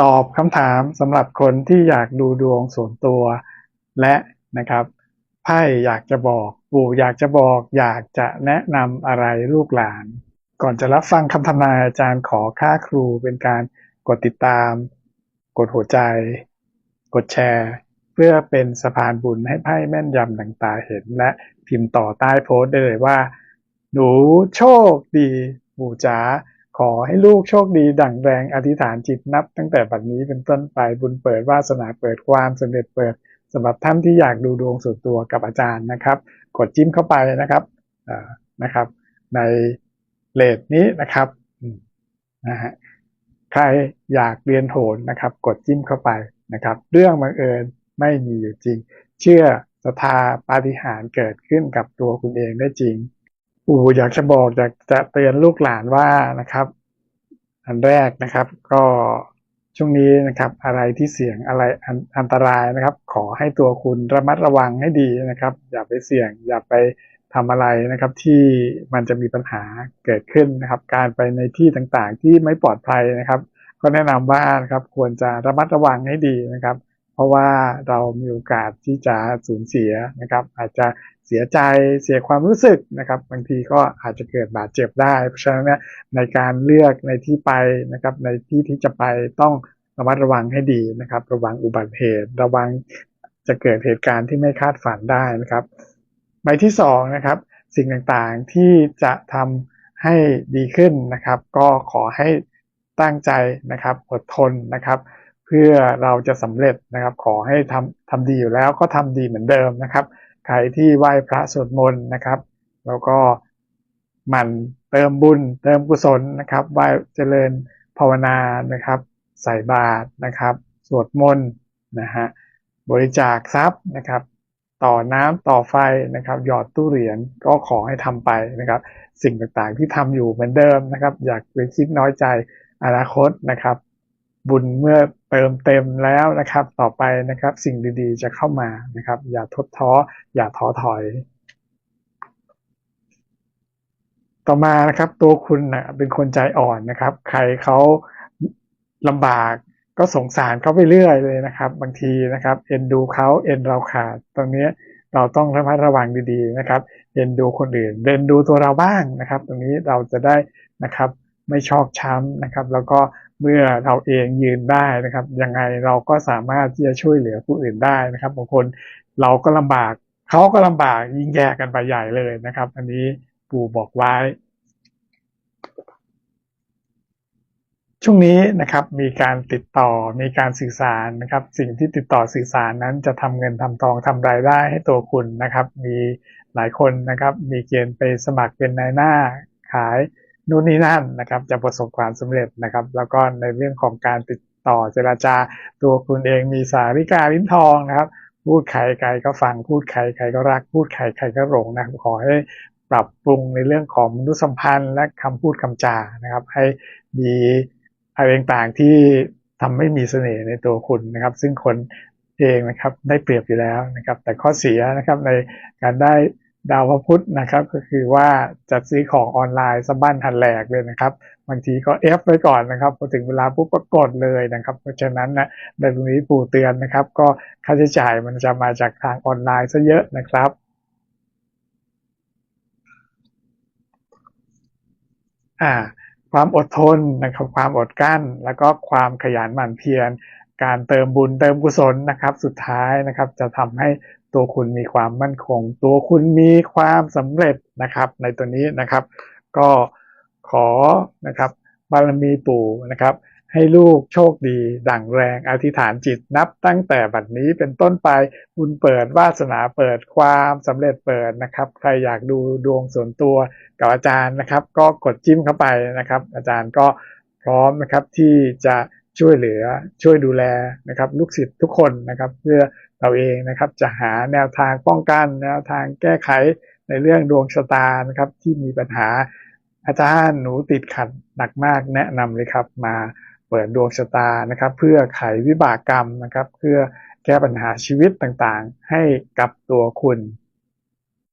ตอบคำถามสำหรับคนที่อยากดูดวงส่วนตัว และนะครับไพ่อยากจะบอกปู่อยากจะบอก อยากจะแนะนำอะไรลูกหลาน ก่อนจะรับฟังคำทำนายอาจารย์ขอค่าครูเป็นการกดติดตาม กดหัวใจ กดแชร์ เพื่อเป็นสะพานบุญให้ไพ่แม่นยำดังตาเห็น และพิมพ์ต่อใต้โพสต์ได้เลยว่า หนูโชคดีปู่จ๋า ขอให้ลูกโชคดีดั่งแรงอธิษฐานจิตนับ ตั้งแต่บัดนี้เป็นต้นไปบุญเปิดวาสนาเปิดความสำเร็จเปิดสำหรับท่านที่อยากดูดวงส่วนตัวกับอาจารย์นะครับ กดจิ้มเข้าไปนะครับนะครับ ในเลทนี้นะครับนะฮะใครอยากเรียนโหนนะครับ กดจิ้มเข้าไปนะครับ เรื่องบังเอิญไม่มีอยู่จริง เชื่อศรัทธาปาฏิหาริย์เกิดขึ้นกับตัวคุณเองได้จริง ปู่อยากจะบอกอยากจะเตือนลูกหลานว่านะครับ อันแรกนะครับ ก็ช่วงนี้นะครับ อะไรที่เสี่ยงอะไรอันอันตรายนะครับ ขอให้ตัวคุณระมัดระวังให้ดีนะครับ อย่าไปเสี่ยง อย่าไปทำอะไรนะครับ ที่มันจะมีปัญหาเกิดขึ้นนะครับ การไปในที่ต่างๆ ที่ไม่ปลอดภัยนะครับ ก็แนะนำว่านะครับควรจะระมัดระวังให้ดีนะครับ ราะว่าเรามีโอกาสที่จะสูญเสียนะครับ อาจจะเสียใจเสียความรู้สึกนะครับ บางทีก็อาจจะเกิดบาดเจ็บได้ เพราะฉะนั้นในการเลือกในที่ไปนะครับ ในที่ที่จะไปต้องระมัดระวังให้ดีนะครับ ระวังอุบัติเหตุ ระวังจะเกิดเหตุการณ์ที่ไม่คาดฝันได้นะครับใบที่สองนะครับ สิ่งต่างๆที่จะทำให้ดีขึ้นนะครับ ก็ขอให้ตั้งใจนะครับอดทนนะครับ พื่อเราจะสำเร็จนะครับ ขอให้ทำทำดีอยู่แล้วก็ทำดีเหมือนเดิมนะครับ ใครที่ไหว้พระสวดมนต์นะครับ แล้วก็หมั่นเติมบุญ เติมกุศลนะครับไหว้เจริญภาวนานะครับ ใส่บาตรนะครับ สวดมนต์นะฮะบริจาคทรัพย์นะครับ ต่อน้ำต่อไฟนะครับ หยอดตู้เหรียญก็ขอให้ทำไปนะครับ สิ่งต่างๆที่ทำอยู่เหมือนเดิมนะครับ อยากไปคิดน้อยใจอนาคตนะครับ บุญเมื่อเติมเต็มแล้วนะครับ ต่อไปนะครับ สิ่งดีๆ จะเข้ามานะครับ อย่าทดท้อ อย่าท้อถอย ต่อมานะครับ ตัวคุณนะเป็นคนใจอ่อนนะครับ ใครเขาลำบากก็สงสารเขาไปเรื่อยเลยนะครับ บางทีนะครับ เอ็นดูเขาเอ็นเราขาดตรงนี้เราต้องระมัดระวังดีๆนะครับเอ็นดูคนอื่นเอ็นดูตัวเราบ้างนะครับ ตรงนี้เราจะได้นะครับไม่ชอกช้ำนะครับ แล้วก็ เมื่อเราเองยืนได้นะครับ ยังไงเราก็สามารถที่จะช่วยเหลือผู้อื่นได้นะครับบางคนเราก็ลำบากเขาก็ลำบากยิ่งแย่กันไปใหญ่เลยนะครับ อันนี้ปู่บอกไว้ ช่วงนี้นะครับมีการติดต่อมีการสื่อสารนะครับ สิ่งที่ติดต่อสื่อสารนั้นจะทำเงินทำทองทำรายได้ให้ตัวคุณนะครับ มีหลายคนนะครับ มีเกณฑ์ไปสมัครเป็นนายหน้าขาย นู่นนี่นั่นนะครับจะประสบความสำเร็จนะครับ แล้วก็ในเรื่องของการติดต่อเจราจาตัวคุณเองมีสาริกาลิ้นทองนะครับ พูดใครใครก็ฟังพูดใครใครก็รัก พูดใครใครก็หลงนะครับขอให้ปรับปรุงในเรื่องของมนุษยสัมพันธ์และคำพูดคำจานะครับ ให้มีอะไรต่างๆที่ทำให้มีเสน่ห์ในตัวคุณนะครับ ซึ่งคนเองนะครับได้เปรียบอยู่แล้วนะครับ แต่ข้อเสียนะครับในการได้ ดาวพระพุธนะครับก็คือว่าจะซื้อของออนไลน์สะบั้นทันแหลกเลยนะครับบางทีก็เอฟไว้ก่อนนะครับพอถึงเวลาปุ๊บก็กดเลยนะครับ เพราะฉะนั้นนะในตรงนี้ปู่เตือนนะครับ ก็ค่าใช้จ่ายมันจะมาจากทางออนไลน์ซะเยอะนะครับอ่าความอดทนนะครับความอดกั้น แล้วก็ความขยันหมั่นเพียรการเติมบุญเติมกุศลนะครับ สุดท้ายนะครับ จะทำให้ ตัวคุณมีความมั่นคง ตัวคุณมีความสำเร็จนะครับ ในตัวนี้นะครับ ก็ขอนะครับบารมีปู่นะครับ ให้ลูกโชคดี ดั่งแรงอธิษฐานจิตนับตั้งแต่บัดนี้เป็นต้นไปบุญเปิดวาสนาเปิดความสำเร็จเปิดนะครับ ใครอยากดูดวงส่วนตัวกับอาจารย์นะครับ ก็กดจิ้มเข้าไปนะครับ อาจารย์ก็พร้อมนะครับที่จะ ช่วยเหลือช่วยดูแลนะครับลูกศิษย์ทุกคนนะครับเพื่อเราเองนะครับจะหาแนวทางป้องกันแนวทางแก้ไขในเรื่องดวงชะตานะครับที่มีปัญหาอาจารย์หนูติดขัดหนักมากแนะนำเลยครับมาเปิดดวงชะตานะครับ เพื่อไขวิบากกรรมนะครับ เพื่อแก้ปัญหาชีวิตต่างๆ ให้กับตัวคุณ